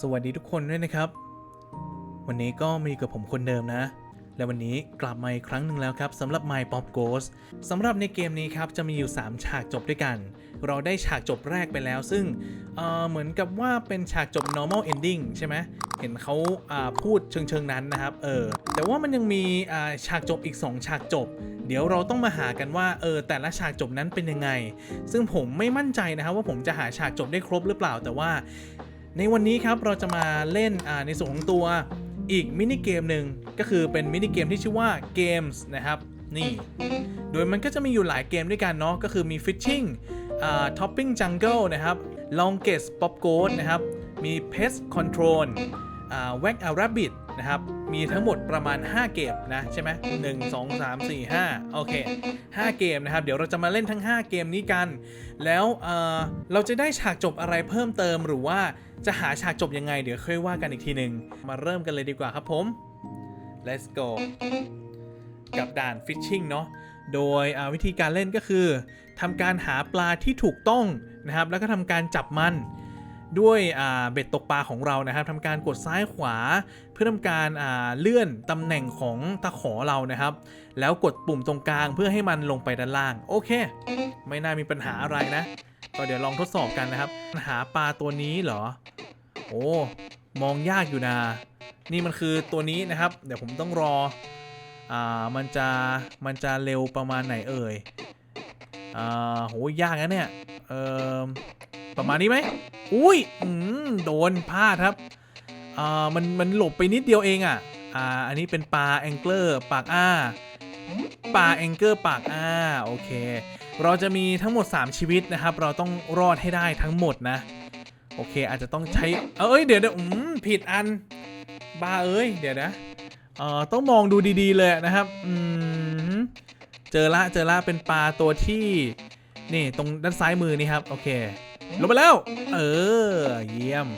สวัสดีทุกคนด้วยนะครับ วันนี้ก็มีกับผมคนเดิมนะ และวันนี้กลับมาอีกครั้งหนึ่งแล้วครับสำหรับ My Pop Ghost สำหรับในเกมนี้ครับจะมีอยู่ 3 ฉากจบด้วยกัน เราได้ฉากจบแรกไปแล้ว ซึ่งเเหมือนกับว่าเป็นฉากจบ normal ending ใช่ไหมเห็นเขาาพูดเชิงๆนั้นนะครับเออแต่ว่ามันยังมีาฉากจบอีก 2 ฉากจบ เดี๋ยวเราต้องมาหากันว่าเออแต่ละฉากจบนั้นเป็นยังไง ซึ่งผมไม่มั่นใจนะครับว่าผมจะหาฉากจบได้ครบหรือเปล่า แต่ว่า ในวันนี้ครับเราจะมาเล่นในส่วนของตัวอีกมินิเกมหนึ่งก็คือเป็นมินิเกมที่ชื่อว่า Games นะครับนี่ โดยมันก็จะมีอยู่หลายเกมด้วยกันเนาะก็คือมี Fishing อ่า Topping Jungle นะครับ Longest Pop Goat นะครับมี Pest Control อ่า Whack a Rabbit นะครับ มีทั้งหมดประมาณ 5 เกมนะใช่ไหม1 2 3 4 5โอเค5เกมนะครับ เดี๋ยวเราจะมาเล่นทั้ง 5 เกมนี้กัน แล้วเเราจะได้ฉากจบอะไรเพิ่มเติมหรือว่าจะหาฉากจบยังไง เดี๋ยวค่อยว่ากันอีกทีหนึ่งมาเริ่มกันเลยดีกว่าครับผม let's go กับด่าน fishing เนาะโดยวิธีการเล่นก็คือทำการหาปลาที่ถูกต้องนะครับ แล้วก็ทำการจับมัน ด้วยเบ็ดตกปลาของเรานะครับทำการกดซ้ายขวา เพื่อทำการาเลื่อนตำแหน่งของตะขอเรานะครับ แล้วกดปุ่มตรงกลางเพื่อให้มันลงไปด้านล่าง โอเค ไม่น่ามีปัญหาอะไรนะ ก็เดี๋ยวลองทดสอบกันนะครับ หาปลาตัวนี้เหรอ โอ้มองยากอยู่นะ นี่มันคือตัวนี้นะครับ เดี๋ยวผมต้องรออ่ามันจะมันจะเร็วประมาณไหนเอ่ยอ่าโหยากนะเนี่ยเอ่อ ประมาณนี้ไหมอุ้ยอืมโดนพลาดครับอ่ามันมันหลบไปนิดเดียวเองอะอ่าอันนี้เป็นปลาแองเกอร์ปากอ้าปลาแองเกอร์ปากอ้าโอเค เราจะมีทั้งหมด 3 ชีวิตนะครับ เราต้องรอดให้ได้ทั้งหมดนะ โอเค อาจจะต้องใช้เอ้ยเดี๋ยวเดี๋ยวอืมผิดอันบ้าเอ้ยเดี๋ยวนะเอ่อต้องมองดูดีๆเลยนะครับอืมเจอละเจอละเป็นปลาตัวที่นี่ตรงด้านซ้ายมือนี่ครับ โอเค ลงไปแล้ว เออ เยี่ยม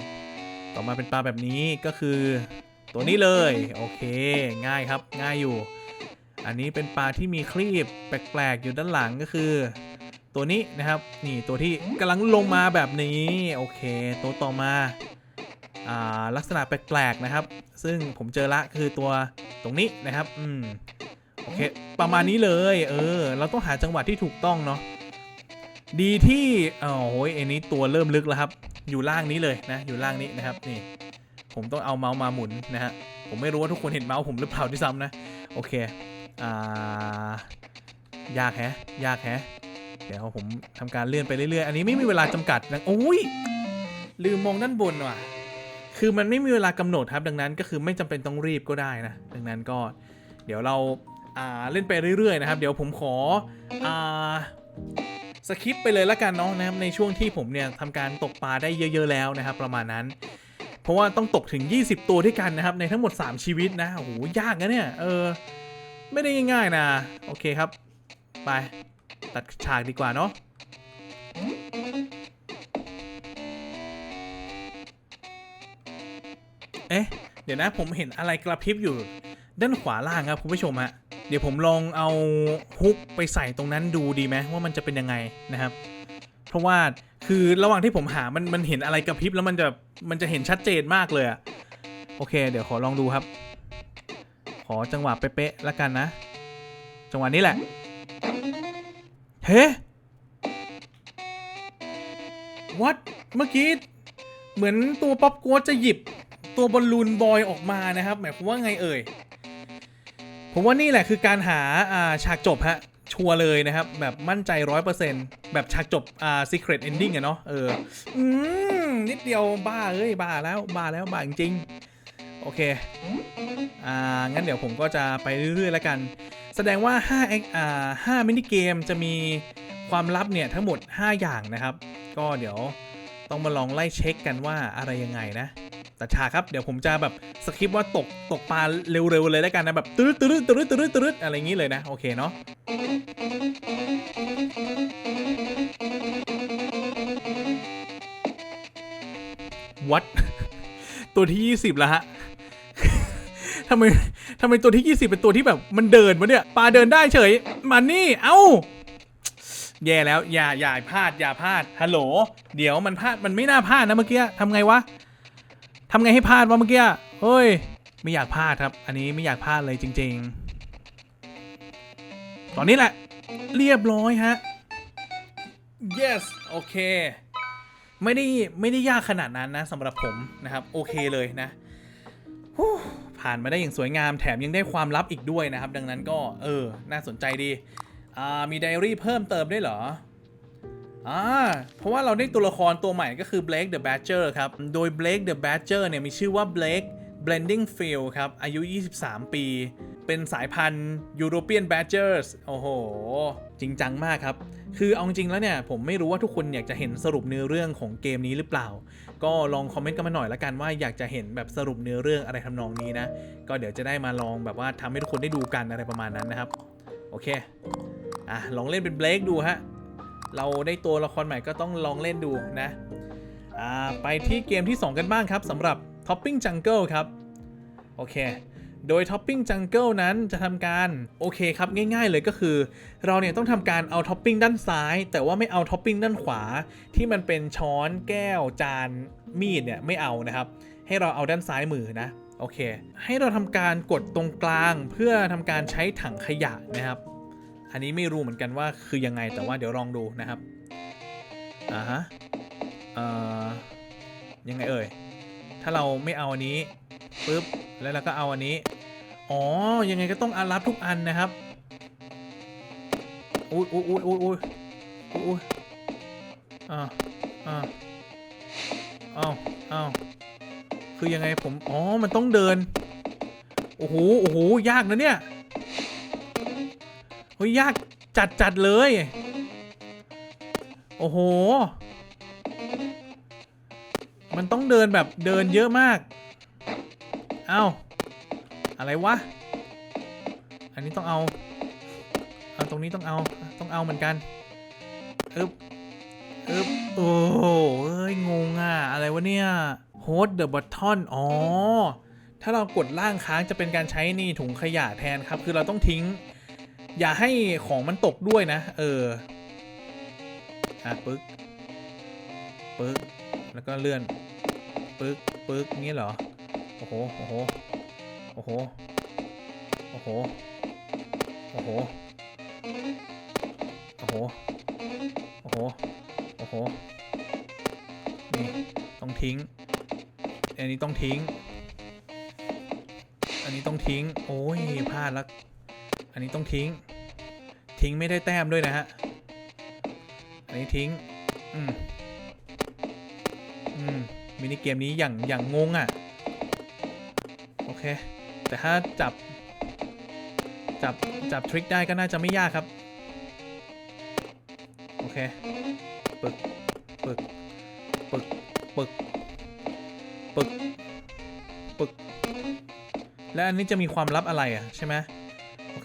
ต่อมาเป็นปลาแบบนี้ก็คือ ตัวนี้เลย โอเค ง่ายครับ ง่ายอยู่ อันนี้เป็นปลาที่มีครีบแปลกๆอยู่ด้านหลังก็คือ ตัวนี้นะครับ นี่ตัวที่กำลังลงมาแบบนี้ โอเค ตัวต่อมาอ่าลักษณะแปลกๆนะครับ ซึ่งผมเจอละคือตัวตรงนี้นะครับ อืม โอเค ประมาณนี้เลย เออ เราต้องหาจังหวะที่ถูกต้องเนาะ ดีที่อ๋อโอ้ยอันนี้ตัวเริ่มลึกแล้วครับ อยู่ล่างนี้เลยนะ อยู่ล่างนี้นะครับ นี่ ผมต้องเอาเมาส์มาหมุนนะฮะ ผมไม่รู้ว่าทุกคนเห็นเมาส์ผมหรือเปล่าที่ซ้ำนะ โอเค อ่า ยากแฮะ ยากแฮะ เดี๋ยวผมทำการเลื่อนไปเรื่อยๆ อันนี้ไม่มีเวลาจำกัดนะโอ้ย ลืมมองด้านบนว่ะ คือมันไม่มีเวลากำหนดครับ ดังนั้นก็คือไม่จำเป็นต้องรีบก็ได้นะ ดังนั้นก็ เดี๋ยวเรา อ่า เล่นไปเรื่อยๆ นะครับ เดี๋ยวผมขอ อ่า สคิปไปเลยละกันเนาะนะครับในช่วงที่ผมเนี่ยทำการตกปลาได้เยอะ ๆ แล้วนะครับ ประมาณนั้น เพราะว่าต้องตกถึง 20 ตัวด้วยกันนะครับ ในทั้งหมด 3 ชีวิตนะโอ้โหยากนะเนี่ยเออไม่ได้ง่ายๆนะ โอเคครับ ไป ตัดฉากดีกว่าเนาะเอ๊ะ เดี๋ยวนะผมเห็นอะไรกระพริบอยู่ด้านขวาล่างครับคุณผู้ชมฮะ เดี๋ยวผมลองเอาฮุกไปใส่ตรงนั้นดูดีไหมว่ามันจะเป็นยังไงนะครับ เพราะว่าคือระหว่างที่ผมหามันมันเห็นอะไรกระพริบแล้วมันจะมันจะเห็นชัดเจนมากเลยอะโอเค เดี๋ยวขอลองดูครับ ขอจังหวะเป๊ะๆแล้วกันนะ จังหวะนี้แหละ เฮ้วัดเมื่อกี้เหมือนตัวป๊อปกัวจะหยิบตัวบอลลูนบอยออกมานะครับ หมายความว่าไงเอ่ย ผมว่านี่แหละคือการหาฉากจบฮะชัวร์เลยนะครับ แบบมั่นใจร้อยเปอร์เซ็นต์แบบฉากจบอ่า secret ending อะเนาะเออ อืม นิดเดียวบ้าเอ้ย บ้าแล้ว บ้าแล้ว บ้าจริง โอเค อ่า งั้นเดี๋ยวผมก็จะไปเรื่อยๆแล้วกัน แสดงว่า5อ่า5มินิเกมจะมีความลับเนี่ย ทั้งหมด 5 อย่างนะครับ ก็เดี๋ยว ต้องมาลองไล่เช็คกันว่าอะไรยังไงนะแต่ชาครับเดี๋ยวผมจะแบบสคริปต์ว่าตกตกปลาเร็วๆเลยแล้วกันนะแบบตืดตืดตืดตืดตืดอะไรอย่างนี้เลยนะ โอเคเนาะวัดตัวที่ 20แล้วฮะทำไมทำไมตัวที่ 20 เป็นตัวที่แบบมันเดินวะเนี่ยปลาเดินได้เฉย มันนี่ เอ้า แย่แล้วอย่าอย่าพลาดอย่าพลาดฮัลโหล เดี๋ยวมันพลาดมันไม่น่าพลาดนะเมื่อกี้ทำไงวะทำไงให้พลาดวะเมื่อกี้เฮ้ย ไม่อยากพลาดครับ อันนี้ไม่อยากพลาดเลยจริง ๆ ตอนนี้แหละ เรียบร้อยฮะ yes โอเค ไม่ได้ไม่ได้ยากขนาดนั้นนะสำหรับผมนะครับ โอเคเลยนะผ่านมาได้อย่างสวยงามแถมยังได้ความลับอีกด้วยนะครับ ดังนั้นก็เออ น่าสนใจดี อ่ามีไดอารี่เพิ่มเติมได้เหรออ่าเพราะว่าเราได้ตัวละครตัวใหม่ก็คือ Blake the Badger ครับ โดย Blake the Badger เนี่ยมีชื่อว่า Blake Blending Field ครับ อายุ 23 ปี เป็นสายพันธุ์ European Badgers โอ้โห จริงจังมากครับ คือเอาจริงแล้วเนี่ย ผมไม่รู้ว่าทุกคนอยากจะเห็นสรุปเนื้อเรื่องของเกมนี้หรือเปล่า ก็ลองคอมเมนต์กันมาหน่อยละกันว่าอยากจะเห็นแบบสรุปเนื้อเรื่องอะไรทำนองนี้นะ ก็เดี๋ยวจะได้มาลองแบบว่าทำให้ทุกคนได้ดูกันอะไรประมาณนั้นนะครับ โอเค อะลองเล่นเป็นเบลกดูฮะ เราได้ตัวละครใหม่ก็ต้องลองเล่นดูนะอ่าไปที่เกมที่ 2 กันบ้างครับสำหรับ Topping Jungle ครับ โอเค โดย Topping Jungle นั้นจะทำการ โอเคครับง่ายๆเลยก็คือ เราเนี่ยต้องทำการเอาท็อปปิ้งด้านซ้าย แต่ว่าไม่เอาท็อปปิ้งด้านขวา ที่มันเป็นช้อนแก้วจานมีดเนี่ยไม่เอานะครับ ให้เราเอาด้านซ้ายมือนะโอเค ให้เราทำการกดตรงกลางเพื่อทำการใช้ถังขยะนะครับ อันนี้ไม่รู้เหมือนกันว่าคือยังไงแต่ว่าเดี๋ยวลองดูนะครับอ่าฮะเอ่อยังไงเอ่ยถ้าเราไม่เอาอันนี้ปุ๊บแล้วเราก็เอาอันนี้อ๋อยังไงก็ต้องอารับทุกอันนะครับอุ้ยอุ้ยอุ้ยอุ้ยอุ้ยอุ้ยอ่าอ่าอ้าวอ้าวคือยังไงผมอ๋อมันต้องเดินโอ้โหโอ้โหยากนะเนี่ย เฮ้ยยากจัดจัดเลย โอ้โห มันต้องเดินแบบเดินเยอะมาก เอ้า อะไรวะ อันนี้ต้องเอา เอาตรงนี้ต้องเอา ต้องเอาเหมือนกันอึบอึบโอ้โหเอ้ย งงอะ อะไรวะเนี่ย hold the button อ๋อ ถ้าเรากดล่างค้างจะเป็นการใช้นี่ถุงขยะแทนครับ คือเราต้องทิ้ง อย่าให้ของมันตกด้วยนะ เอออะปึ๊กปึ๊กแล้วก็เลื่อนปึ๊กปึ๊กงี้เหรอ โอ้โห โอ้โห โอ้โห โอ้โห โอ้โห โอ้โห โอ้โห โอ้โห นี่ต้องทิ้ง อันนี้ต้องทิ้ง อันนี้ต้องทิ้ง โอ้ยพลาดแล้ว อันนี้ต้องทิ้ง ทิ้งไม่ได้แต้มด้วยนะฮะ อันนี้ทิ้ง อืม อืม มินิเกมนี้อย่างอย่างงงอะ โอเค แต่ถ้าจับ จับ จับทริคได้ก็น่าจะไม่ยากครับ โอเค ปึก ปึก ปึก ปึก ปึก ปึก และอันนี้จะมีความลับอะไรอะใช่ไหม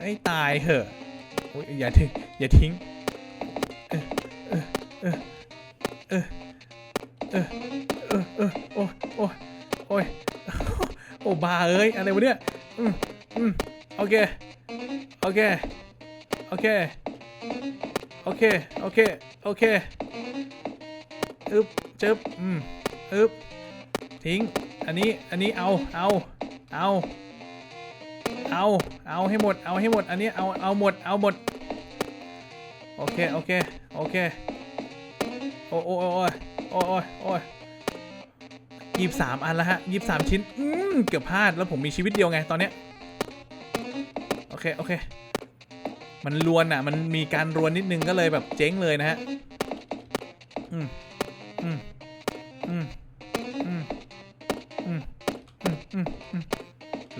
ไอ้ตายเหอะโอ้ยอย่าทิ้งอย่าทิ้งเออเออเออเออเออเออเออโอ้ยโอ้ยโอ้ยโอ้บาเอ้ยอะไรวะเนี่ยอืมอืมโอเคโอเคโอเคโอเคโอเคโอเคอึบจึบอืมอึบทิ้ง อันนี้อันนี้เอาเอาเอา เอาเอาให้หมดเอาให้หมดอันนี้เอาเอาหมดเอาหมดโอเคโอเคโอเคโอ้โอ้โอ้ยโอ้ยโอ้ยี่สามอันแล้วฮะยี่สามชิ้นอืมเกือบพลาดแล้วผมมีชีวิตเดียวไงตอนเนี้ยโอเคโอเค มันรวนอะ มันมีการรวนนิดนึงก็เลยแบบเจ๊งเลยนะฮะอืมอืมอืม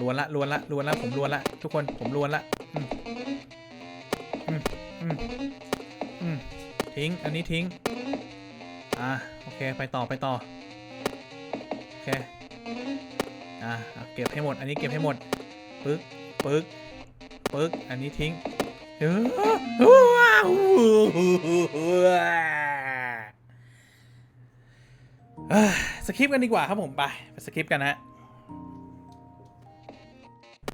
ล้วนละล้วนละล้วนละผมล้วนละทุกคนผมล้วนละอืมอืมอืมทิ้ง อันนี้ทิ้ง อ่าโอเค ไปต่อไปต่อ โอเค อ่าเก็บให้หมด อันนี้เก็บให้หมด ปึ๊ก ปึ๊ก ปึ๊ก อันนี้ทิ้งสคริปกันดีกว่าครับผมไป ไปสคริปกันนะฮะ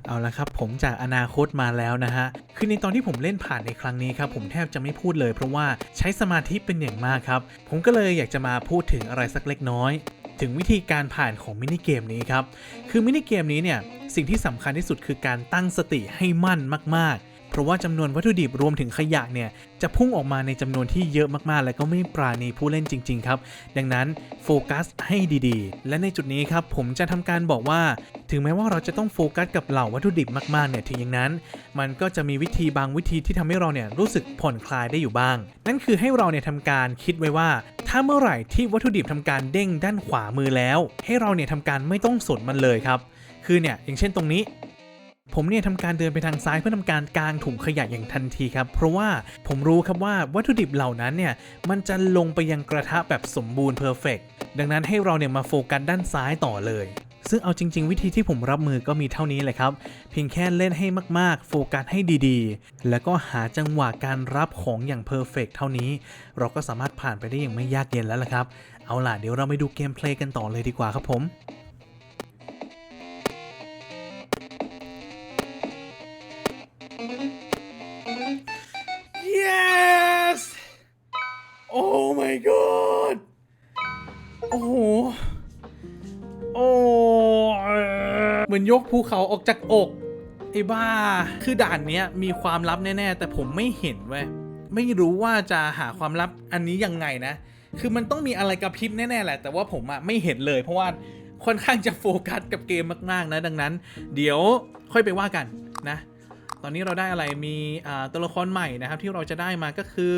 เอาละครับผมจากอนาคตมาแล้วนะฮะ คือในตอนที่ผมเล่นผ่านในครั้งนี้ครับผมแทบจะไม่พูดเลย เพราะว่าใช้สมาธิเป็นอย่างมากครับ ผมก็เลยอยากจะมาพูดถึงอะไรสักเล็กน้อย ถึงวิธีการผ่านของมินิเกมนี้ครับ คือมินิเกมนี้เนี่ยสิ่งที่สำคัญที่สุดคือการตั้งสติให้มั่นมาก เพราะว่าจำนวนวัตถุดิบรวมถึงขยะเนี่ยจะพุ่งออกมาในจำนวนที่เยอะมากๆ และก็ไม่ปราณีผู้เล่นจริง ๆ ครับ ดังนั้นโฟกัสให้ดีๆ และในจุดนี้ครับผมจะทำการบอกว่า ถึงแม้ว่าเราจะต้องโฟกัสกับเหล่าวัตถุดิบมากๆเนี่ยถึงอย่างนั้น มันก็จะมีวิธีบางวิธีที่ทำให้เราเนี่ยรู้สึกผ่อนคลายได้อยู่บ้าง นั่นคือให้เราเนี่ยทำการคิดไว้ว่า ถ้าเมื่อไหร่ที่วัตถุดิบทำการเด้งด้านขวามือแล้ว ให้เราเนี่ยทำการไม่ต้องสนมันเลยครับคือเนี่ยอย่างเช่นตรงนี้ ผมเนี่ยทำการเดินไปทางซ้ายเพื่อทำการกางถุงขยะอย่างทันทีครับ เพราะว่าผมรู้ครับว่าวัตถุดิบเหล่านั้นเนี่ยมันจะลงไปยังกระทะแบบสมบูรณ์เพอร์เฟกดังนั้นให้เราเนี่ยมาโฟกัสด้านซ้ายต่อเลย ซึ่งเอาจริง ๆ วิธีที่ผมรับมือก็มีเท่านี้แหละครับ เพียงแค่เล่นให้มากๆ โฟกัสให้ดีๆ แล้วก็หาจังหวะการรับของอย่างเพอร์เฟกเท่านี้ เราก็สามารถผ่านไปได้อย่างไม่ยากเย็นแล้วล่ะครับ เอาล่ะเดี๋ยวเราไปดูเกมเพลย์กันต่อเลยดีกว่าครับผม oh my god โอ้โห โอ้เหมือนยกภูเขาออกจากอกไอ้บ้า คือด่านเนี้ยมีความลับแน่ๆ แต่ผมไม่เห็นเว้ย ไม่รู้ว่าจะหาความลับอันนี้ยังไงนะ คือมันต้องมีอะไรกระพริบแน่ๆแหละ แต่ว่าผมอะไม่เห็นเลยเพราะว่าค่อนข้างจะโฟกัสกับเกมมากๆนะดังนั้น เดี๋ยวค่อยไปว่ากันนะ ตอนนี้เราได้อะไรมีตัวละครใหม่นะครับที่เราจะได้มาก็คือ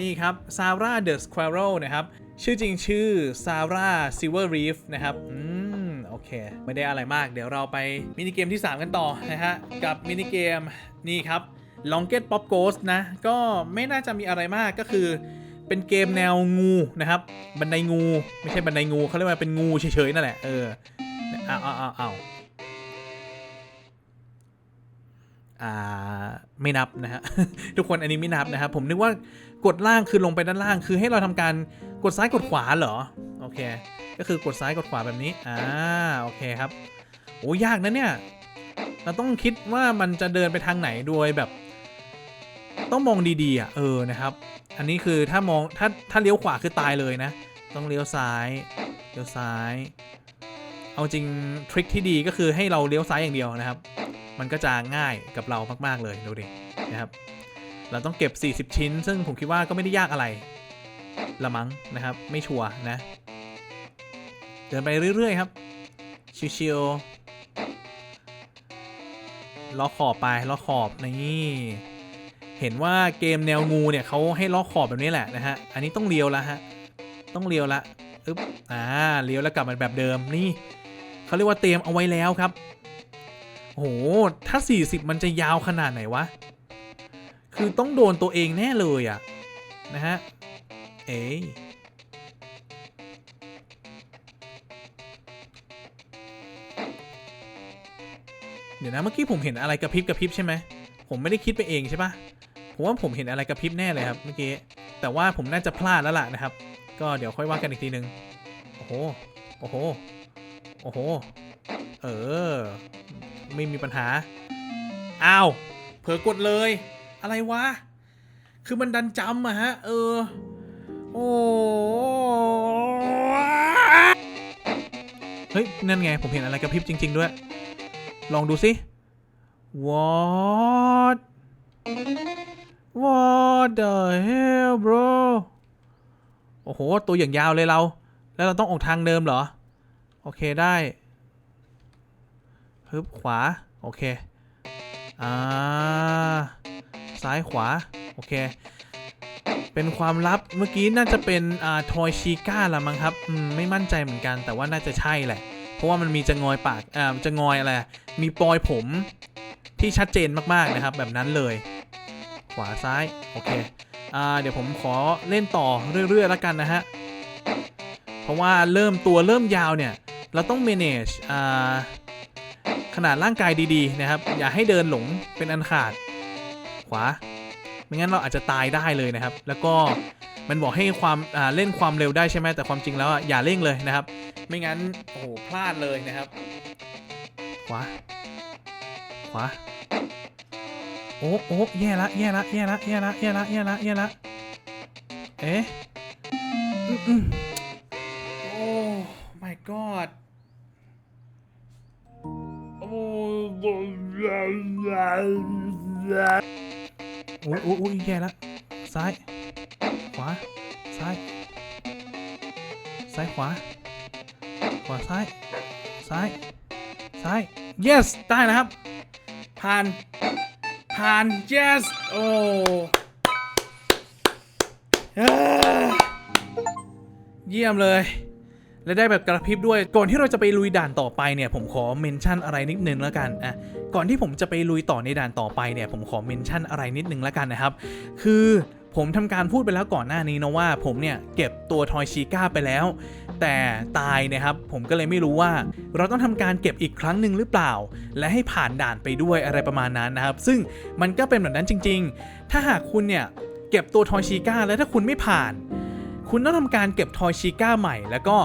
นี่ครับซาร่าเดอะสควอเรลนะครับ ชื่อจริงชื่อซาร่าซิลเวอร์รีฟนะครับ อืม โอเค ไม่ได้อะไรมาก เดี๋ยวเราไปมินิเกมที่ 3 กันต่อนะฮะ กับมินิเกมนี่ครับ l o n g e t Pop Ghost นะ ก็ไม่น่าจะมีอะไรมากก็คือเป็นเกมแนวงูนะครับ บันไดงู ไม่ใช่บันไดงูเขาเรียกว่าเป็นงูเฉยๆนั่นแหละ เอออ้าวอ้าวอ้าว อ้าวอ่าไม่นับนะฮะทุกคนอันนี้ไม่นับนะครับผมนึกว่ากดล่างคือลงไปด้านล่างคือให้เราทำการกดซ้ายกดขวาเหรอโอเค ก็คือกดซ้ายกดขวาแบบนี้อ่าโอเคครับโอ้ยากนะเนี่ยเราต้องคิดว่ามันจะเดินไปทางไหนโดยแบบ ต้องมองดีๆอะเออนะครับ อันนี้คือถ้ามองถ้าถ้าเลี้ยวขวาคือตายเลยนะ ต้องเลี้ยวซ้ายเลี้ยวซ้าย เอาจริงทริคที่ดีก็คือให้เราเลี้ยวซ้ายอย่างเดียวนะครับ มันก็จะง่ายกับเรามากๆเลยดูดินะครับ เราต้องเก็บ 40 ชิ้น ซึ่งผมคิดว่าก็ไม่ได้ยากอะไร ละมั้งนะครับ ไม่ชัวร์นะ เดินไปเรื่อยๆครับ ชิวๆล้อขอบไปล้อขอบนี่เห็นว่าเกมแนวงูเนี่ยเขาให้ล้อขอบแบบนี้แหละนะฮะ อันนี้ต้องเลี้ยวแล้วฮะ ต้องเลี้ยวละอึ๊บ อ่า เลี้ยวแล้วกลับมาแบบเดิม นี่เขาเรียกว่าเตรียมเอาไว้แล้วครับ โห ถ้า 40 มันจะยาวขนาดไหนวะ คือต้องโดนตัวเองแน่เลยอะนะฮะ เอ้ยเดี๋ยวนะเมื่อกี้ผมเห็นอะไรกระพริบกระพริบใช่ไหม ผมไม่ได้คิดไปเองใช่ปะผมว่าผมเห็นอะไรกระพริบแน่เลยครับเมื่อกี้ แต่ว่าผมน่าจะพลาดแล้วล่ะนะครับ ก็เดี๋ยวค่อยว่ากันอีกทีนึง โอ้โห โอ้โห โอ้โห เออ ไม่มีปัญหา อ้าว เผลอกดเลย อะไรวะ คือมันดันจำอะฮะ เออ โอ้เฮ้ย นั่นไง ผมเห็นอะไรกระพริบจริง ๆ ด้วย ลองดูสิ what what the hell bro โอ้โห ตัวอย่างยาวเลยเรา แล้วเราต้องออกทางเดิมเหรอ โอเคได้ ฮึบขวา โอเค อ่า ซ้ายขวา โอเค เป็นความลับ เมื่อกี้น่าจะเป็น อ่า ทอยชิก้าละมั้งครับ อืม ไม่มั่นใจเหมือนกัน แต่ว่าน่าจะใช่แหละ เพราะว่ามันมีจะงอยปาก อ่า จะงอยอะไร มีปลอยผมที่ชัดเจนมากๆนะครับ แบบนั้นเลย ขวาซ้าย โอเค อ่า เดี๋ยวผมขอเล่นต่อเรื่อยๆแล้วกันนะฮะ เพราะว่าเริ่มตัวเริ่มยาวเนี่ย เราต้อง manage อ่า ขนาดร่างกายดีๆนะครับ อย่าให้เดินหลงเป็นอันขาด ขวา ไม่งั้นเราอาจจะตายได้เลยนะครับ แล้วก็มันบอกให้ความเล่นความเร็วได้ใช่ไหมแต่ความจริงแล้วอย่าเร่งเลยนะครับ ไม่งั้นโอ้โหพลาดเลยนะครับ ขวา ขวา โอ้โอ้แย่ละแย่ละแย่ละแย่ละแย่ละแย่ละแย่ละเอ๊ะโอ้ my god โอ้โอ้โอ้โอ้แย่ละซ้าย ขวา ซ้าย ซ้ายขวา ขวาซ้าย ซ้าย ซ้าย yes ได้แล้วครับ ผ่าน ผ่าน yes โอ้เยี่ยมเลย และได้แบบกระพริบด้วย ก่อนที่เราจะไปลุยด่านต่อไปเนี่ยผมขอเมนชั่นอะไรนิดนึงแล้วกันอะก่อนที่ผมจะไปลุยต่อในด่านต่อไปเนี่ยผมขอเมนชั่นอะไรนิดนึงแล้วกันนะครับ คือผมทำการพูดไปแล้วก่อนหน้านี้นะว่าผมเนี่ยเก็บตัวทอยชิก้าไปแล้ว แต่ตายนะครับ ผมก็เลยไม่รู้ว่า เราต้องทำการเก็บอีกครั้งหนึ่งหรือเปล่า และให้ผ่านด่านไปด้วยอะไรประมาณนั้นนะครับ ซึ่งมันก็เป็นแบบนั้นจริง ๆ ถ้าหากคุณเนี่ยเก็บตัวทอยชิก้าแล้วถ้าคุณไม่ผ่าน คุณต้องทำการเก็บทอยชิก้าใหม่ แล้วก็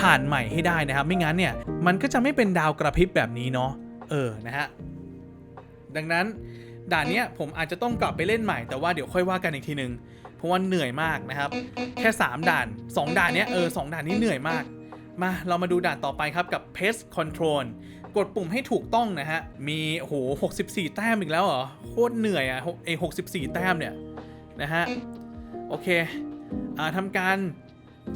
ผ่านใหม่ให้ได้นะครับ ไม่งั้นเนี่ยมันก็จะไม่เป็นดาวกระพริบแบบนี้เนาะเออนะฮะดังนั้นด่านเนี้ยผมอาจจะต้องกลับไปเล่นใหม่แต่ว่าเดี๋ยวค่อยว่ากันอีกทีนึงเพราะว่าเหนื่อยมากนะครับ แค่ 3 ด่าน 2 ด่านเนี้ยเออสด่านนี้เหนื่อยมาก มาเรามาดูด่านต่อไปครับกับ Pest Control กดปุ่มให้ถูกต้องนะฮะ มีโอ้โห64 แต้มอีกแล้วเหรอโคตรเหนื่อยอะไอ64 แต้มเนี่ยนะฮะ โอเค อ่าทำการ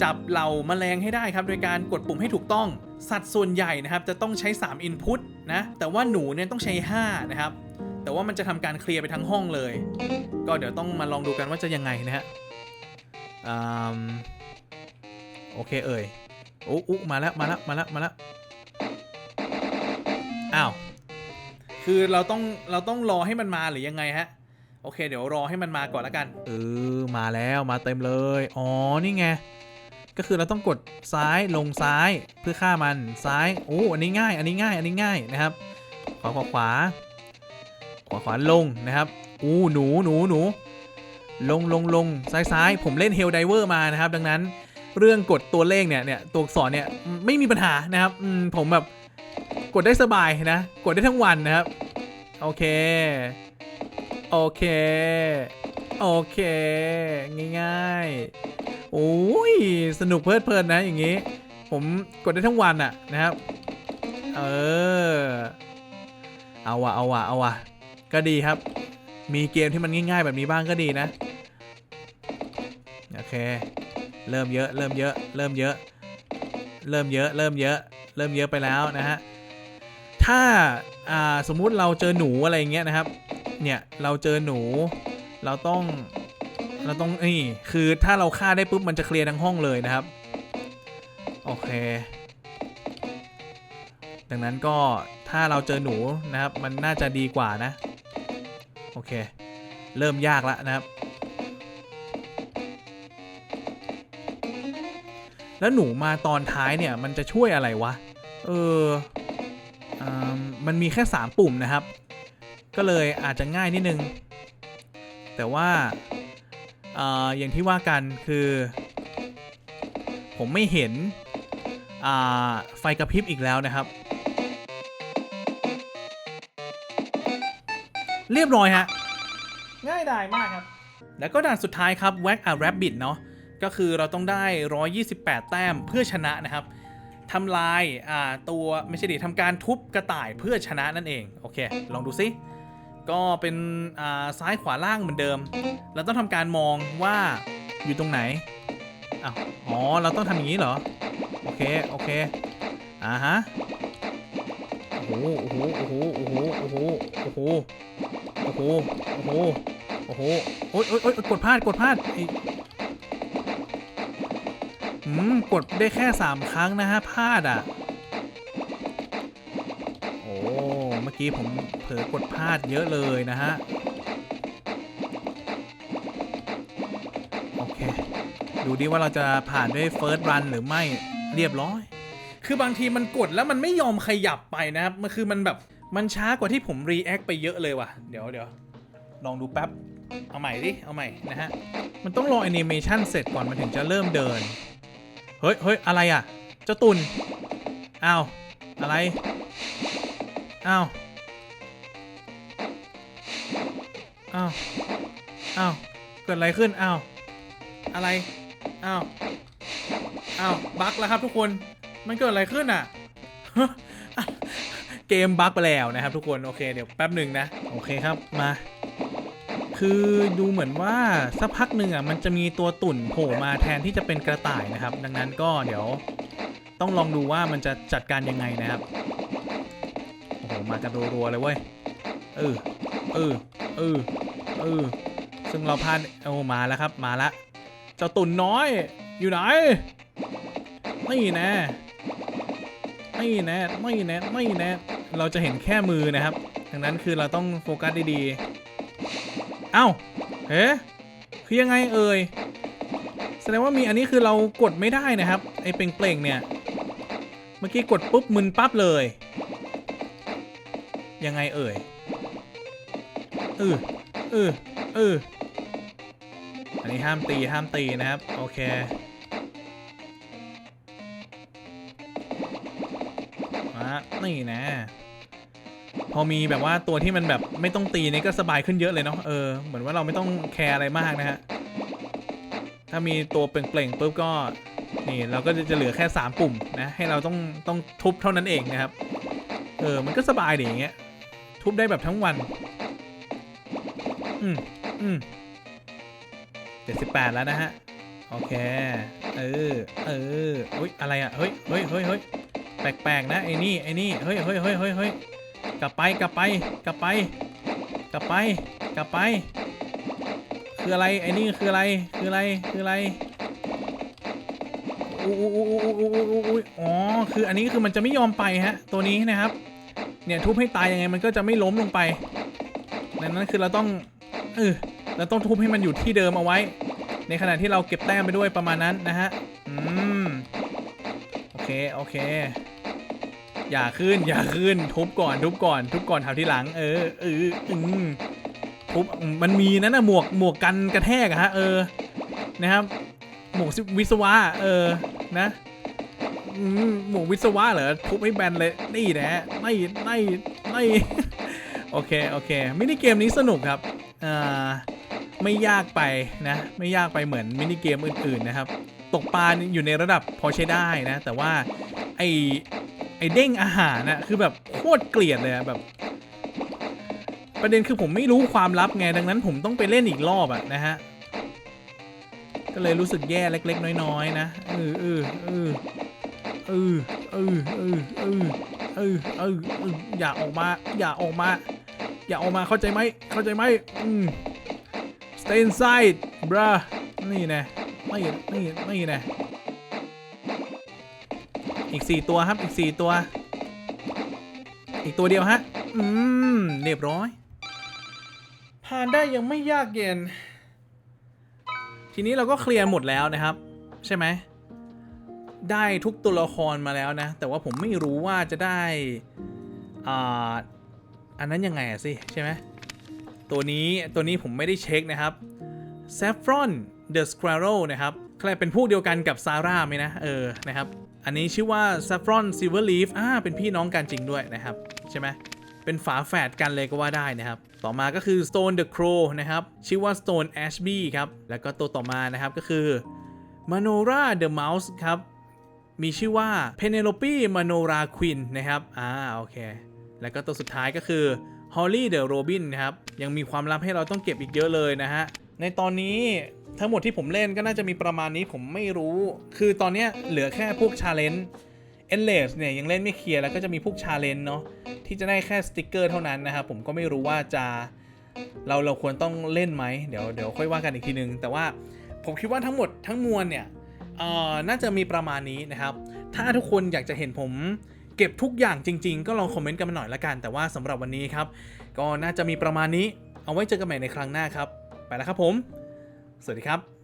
จับเหล่าแมลงให้ได้ครับ โดยการกดปุ่มให้ถูกต้อง สัตว์ส่วนใหญ่นะครับ จะต้องใช้ 3 Input นะ แต่ว่าหนูเนี่ยต้องใช้ 5 นะครับ แต่ว่ามันจะทำการเคลียร์ไปทั้งห้องเลย ก็เดี๋ยวต้องมาลองดูกันว่าจะยังไงนะฮะอืมโอเคเอ่ยอุ๊อุ๊มาแล้วมาแล้วมาแล้วมาแล้วอ้าวคือเราต้องเราต้องรอให้มันมาหรือยังไงฮะโอเค เดี๋ยวรอให้มันมาก่อนล้วกันเออมาแล้วมาเต็มเลย อ๋อ นี่ไง ก็คือเราต้องกดซ้ายลงซ้ายเพื่อฆ่ามันซ้ายโอ้อันนี้ง่าย อันนี้ง่าย อันนี้ง่ายนะครับ ขวาขวาขวาขวาขวาลงนะครับอู้หนูหนูหนูลงลงลงซ้ายซ้ายผมเล่นเฮลไดเวอร์มานะครับ ดังนั้นเรื่องกดตัวเลขเนี่ยเนี่ยตัวอักษรเนี่ยไม่มีปัญหานะครับอผมแบบกดได้สบายนะ กดได้ทั้งวันนะครับ โอเค โอเค โอเค ง่ายๆ โอ้ย สนุกเพลิดเพลินนะอย่างงี้ ผมกดได้ทั้งวันอะนะครับ เออ เอาวะเอาวะเอาวะก็ดีครับ มีเกมที่มันง่ายๆแบบนี้บ้างก็ดีนะ โอเค เริ่มเยอะ เริ่มเยอะ เริ่มเยอะ เริ่มเยอะ เริ่มเยอะ เริ่มเยอะไปแล้วนะฮะ ถ้า อ่า สมมุติเราเจอหนูอะไรอย่างเงี้ยนะครับ เนี่ย เราเจอหนู เราต้อง เราต้องนี่คือถ้าเราฆ่าได้ปุ๊บมันจะเคลียร์ทั้งห้องเลยนะครับ โอเค ดังนั้นก็ถ้าเราเจอหนูนะครับ มันน่าจะดีกว่านะ โอเค เริ่มยากแล้วนะครับ แล้วหนูมาตอนท้ายเนี่ยมันจะช่วยอะไรวะ เอออมันมีแค่ 3 ปุ่มนะครับ ก็เลยอาจจะง่ายนิดนึง แต่ว่า อออย่างที่ว่ากันคือ ผมไม่เห็นอ่าไฟกระพริบอีกแล้วนะครับ เรียบร้อยฮะ ง่ายดายมากครับ แล้วก็ด่านสุดท้ายครับ Whack a Rabbit เนาะก็คือเราต้องได้ 128 แต้มเพื่อชนะนะครับทำลายอ่าตัวไม่ใช่ดิทำการทุบกระต่ายเพื่อชนะนั่นเอง โอเค ลองดูซิ ก็เป็นอ่าซ้ายขวาล่างเหมือนเดิม เราต้องทำการมองว่าอยู่ตรงไหนอ้าวอ๋อ เราต้องทำอย่างนี้เหรอ โอเค โอเค อ่าฮะ โอ้โห โอ้โห โอ้โห โอ้โห โอ้โห โอ้โห โอ้โห โอ้โห โอ้โห โอ๊ยโอ๊ยโอ๊ยกดพลาด กดพลาดอ้อืม กดได้แค่สามครั้งนะฮะ พลาดอะ กี้ผมเผลอกดพลาดเยอะเลยนะฮะ โอเค ดูดิว่าเราจะผ่านด้วยเฟิร์สรันหรือไม่เรียบร้อย คือบางทีมันกดแล้วมันไม่ยอมขยับไปนะครับ มันคือมันแบบมันช้ากว่าที่ผมรีแอคไปเยอะเลยว่ะ เดี๋ยวเดี๋ยวลองดูแป๊บ เอาใหม่ดิ เอาใหม่นะฮะ มันต้องรอแอนิเมชันเสร็จก่อนมันถึงจะเริ่มเดิน เฮ้ยเฮ้ยอะไรอะ เจ้าตุน อ้าว อะไร อ้าว อ้าว อ้าว เกิดอะไรขึ้น อ้าว อะไร อ้าว อ้าว บั๊กแล้วครับทุกคน มันเกิดอะไรขึ้นอะ เกมบั๊กไปแล้วนะครับทุกคน โอเคเดี๋ยวแป๊บหนึ่งนะ โอเคครับ มา คือดูเหมือนว่าสักพักหนึ่งอะมันจะมีตัวตุ่นโผล่มาแทนที่จะเป็นกระต่ายนะครับ ดังนั้นก็เดี๋ยวต้องลองดูว่ามันจะจัดการยังไงนะครับ โอ้โห มากันรัวๆเลยเว้ย เออ เออ เออเออซึ่งเราพลาดโอ้มาแล้วครับมาละเจ้าตุ่นน้อย อยู่ไหนนี่แน่นี่แน่นี่แน่นี่แน่เราจะเห็นแค่มือนะครับ ดังนั้นคือเราต้องโฟกัสดีๆเอ้าเอ๊ะคือยังไงเอ่ยแสดงว่ามีอันนี้คือเรากดไม่ได้นะครับไอ้เปล่งๆเนี่ยเมื่อกี้กดปุ๊บมึนปั๊บเลย ยังไงเอ่ย เออเออเอออันนี้ห้ามตีห้ามตีนะครับ โอเคมานี่นะ พอมีแบบว่าตัวที่มันแบบไม่ต้องตีนี่ก็สบายขึ้นเยอะเลยเนาะเออเหมือนว่าเราไม่ต้องแคร์อะไรมากนะฮะถ้ามีตัวเปล่งๆปุ๊บก็นี่เราก็จะเหลือแค่ 3 ปุ่มนะ ให้เราต้องต้องทุบเท่านั้นเองนะครับ เออ มันก็สบายดีอย่างเงี้ย ทุบได้แบบทั้งวัน อืมอืมเจ็ดสิบแปดแล้วนะฮะ โอเค เออ เอออุ้ยอะไรอะ เฮ้ยเฮ้ยเฮ้ยเฮ้ยแปลกๆนะไอ้นี่ไอ้นี่เฮ้ยเฮ้ยเฮ้ยเฮ้ยเฮ้ยกลับไปกลับไปกลับไป กลับไปกลับไป คืออะไรไอ้นี่คืออะไรคืออะไรคืออะไรอู้อู้อู้อู้อู้อู้อู้อ๋อคืออันนี้คือมันจะไม่ยอมไปฮะ ตัวนี้นะครับ เนี่ยทุบให้ตายยังไงมันก็จะไม่ล้มลงไปดังนั้นคือเราต้อง เออเราต้องทุบให้มันอยู่ที่เดิมเอาไว้ ในขณะที่เราเก็บแต้มไปด้วยประมาณนั้นนะฮะ อืม โอเค โอเค อย่าขึ้น อย่าขึ้น ทุบก่อน ทุบก่อน ทุบก่อนทำที่หลัง เออ เออ อืมทุบ มันมีนั่นนะหมวก หมวกกันกระแทกอะฮะ เออ นะครับ หมวกวิศวะ เออ นะอืมหมวกวิศวะเหรอ ทุบให้แบนเลย นี่แหละไม่ไม่ไม่โอเค โอเค มินิเกมนี้สนุกครับ ไม่ยากไปนะ ไม่ยากไปเหมือนมินิเกมอื่นๆนะครับ ตกปลาอยู่ในระดับพอใช้ได้นะ แต่ว่าไอไอเด้งอาหารนะคือแบบโคตรเกลียดเลยแบบ ประเด็นคือผมไม่รู้ความลับไงดังนั้นผมต้องไปเล่นอีกรอบอะนะฮะก็เลยรู้สึกแย่เล็ก ๆ น้อยๆนะเออเออเออเออเออเออเออเออเออเอออย่าออกมา อย่าออกมา อย่าออกมาเข้าใจไหมเข้าใจไหมอืม stay inside bruh นี่แน่ไม่ไม่ไม่แน่อีก4ตัวครับอีก4ตัว อีกตัวเดียวฮะ อืมเรียบร้อย ผ่านได้ยังไม่ยากเย็น ทีนี้เราก็เคลียร์หมดแล้วนะครับ ใช่ไหม ได้ทุกตัวละครมาแล้วนะ แต่ว่าผมไม่รู้ว่าจะได้อ่า อันนั้นยังไงอะสิใช่ไหมตัวนี้ตัวนี้ผมไม่ได้เช็คนะครับ Saffron the Squirrel นะครับใครเป็นพวกเดียวกันกับซาร่าไหมนะ เออ นะครับ อันนี้ชื่อว่า Saffron Silverleaf อ่า เป็นพี่น้องกันจริงด้วยนะครับ ใช่ไหมเป็นฝาแฝดกันเลยก็ว่าได้นะครับ ต่อมาก็คือ Stone the Crow นะครับ ชื่อว่า Stone Ashby ครับ แล้วก็ตัวต่อมานะครับก็คือ Manora the Mouse ครับ มีชื่อว่า Penelope Manora Queen นะครับ อ่า โอเค แล้วก็ตัวสุดท้ายก็คือ Holly the Robin นะครับ ยังมีความลับให้เราต้องเก็บอีกเยอะเลยนะฮะ ในตอนนี้ทั้งหมดที่ผมเล่นก็น่าจะมีประมาณนี้ผมไม่รู้ คือตอนนี้เหลือแค่พวกชาเลนจ์เอนเลสเนี่ยยังเล่นไม่เคลียร์แล้วก็จะมีพวกชาเลนจ์เนาะที่จะได้แค่สติกเกอร์เท่านั้นนะครับผมก็ไม่รู้ว่าจะเราเราควรต้องเล่นไหมเดี๋ยวเดี๋ยวค่อยว่ากันอีกทีนึง แต่ว่าผมคิดว่าทั้งหมดทั้งมวลเนี่ยเอ่อน่าจะมีประมาณนี้นะครับ ถ้าทุกคนอยากจะเห็นผม เก็บทุกอย่างจริง ๆ ก็ลองคอมเมนต์กันมาหน่อยละกัน แต่ว่าสำหรับวันนี้ครับ ก็น่าจะมีประมาณนี้ เอาไว้เจอกันใหม่ในครั้งหน้าครับ ไปแล้วครับผม สวัสดีครับ